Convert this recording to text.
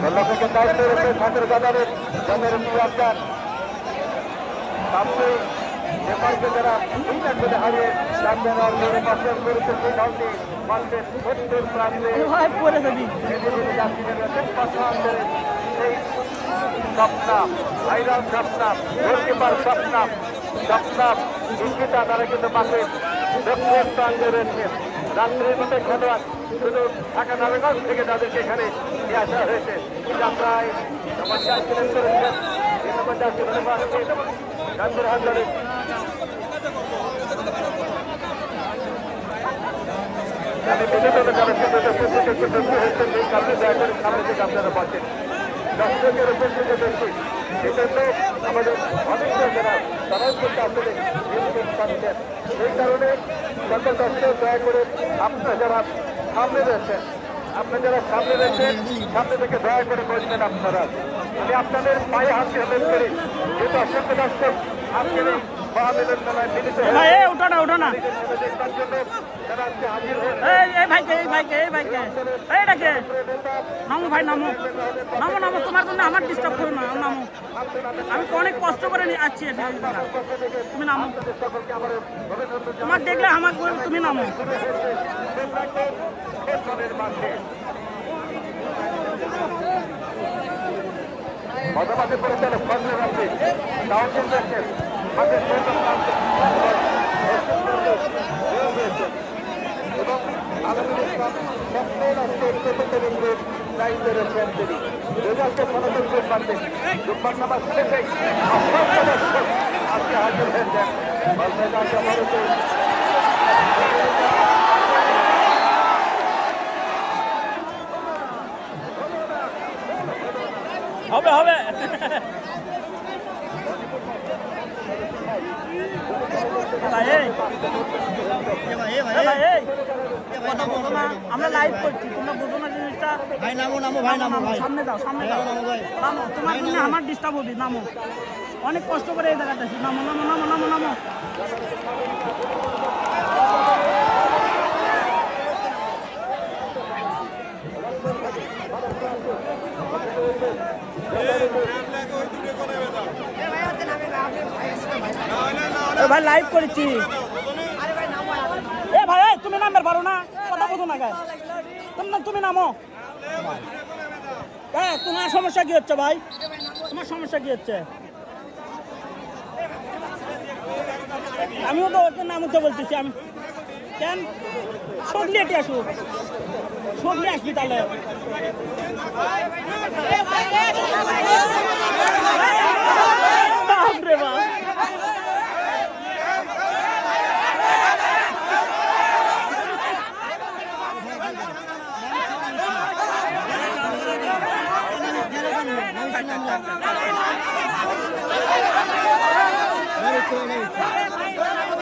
ষোলো থেকে দায়িত্ব রয়েছে ঠাকুর বাজারের জমের নিরাপদার সামনে নেপালকে যারা দুই ম্যাচ হারিয়ে চ্যাম্পিয়ন হওয়ার জন্য করেছে সেই দলটি। মাঠের সত্তর প্রান্তে সেই গোলকিপার স্বপ্নাম স্বপ্নাম ইঙ্গিতা তারা কিন্তু মাঠের প্রান্তে রয়েছে। রাত্রির মধ্যে খেলোয়াড় শুধু ঢাকা নারায়ণগঞ্জ থেকে তাদেরকে এখানে নিয়ে আসা হয়েছে। যাত্রায় করে সামনে থেকে আপনারা বসেন। দর্শকের থেকে বেশি সেজন্য আমাদের যারা তারাও কিন্তু আসলে নিয়ন্ত্রণ পাচ্ছেন সেই কারণে সকল দর্শক দয়া করে আপনারা যারা সামনে রয়েছেন আপনারা যারা সামনে রয়েছেন সামনে থেকে দয়া করে। বসবেন আপনারা আমি আপনাদের পায়ে হাত অনুরোধ করি যে দর্শক দর্শক আজকের এই মহামিলন মেলায় না ওঠো না। এই ভাইকে এই ভাইকে এই ভাইকে। এই ডাকে ভাই, নামো। নামো নামো, তোমার জন্য আমার ডিস্টার্ব করো না, নামো। আমি অনেক কষ্ট করে নিয়ে আসছি তুমি নামো। তোমার দেখলে আমার তুমি নামো। মধ্যমাঝে পরিচালক ফজলে রাখি। এবং আলমুল ইসলাম স্বপ্নের আজকের চতুর্থ বিন্দুর দায়িত্বে রয়েছেন তিনি রেজাল্টে ফলাফল করে পারতেন নামাজ শেষে আজকে হবে হবে ভাই এই এ ভাই এই কথা বলো না আমরা লাইভ করছি তোমরা বুঝো না জিনিসটা ভাই নামো নামো ভাই নামো ভাই সামনে দাও সামনে দাও নামো তোমার জন্য আমার ডিস্টার্ব হবে নামো অনেক কষ্ট করে এই জায়গাটা। নামো নামো নামো নামো নামো এ ভাই লাইভ করেছি। এ ভাই তুমি নামের পারো না, কথা বোঝো না গায়ে। তুমি তুমি নামো। হ্যাঁ তোমার সমস্যা কি হচ্ছে ভাই? তোমার সমস্যা কি হচ্ছে? আমিও তো ওকে নামতে বলতেছি, আমি কেন? সগলি এটি আসুক সগলি আসবি তাহলে। America, America.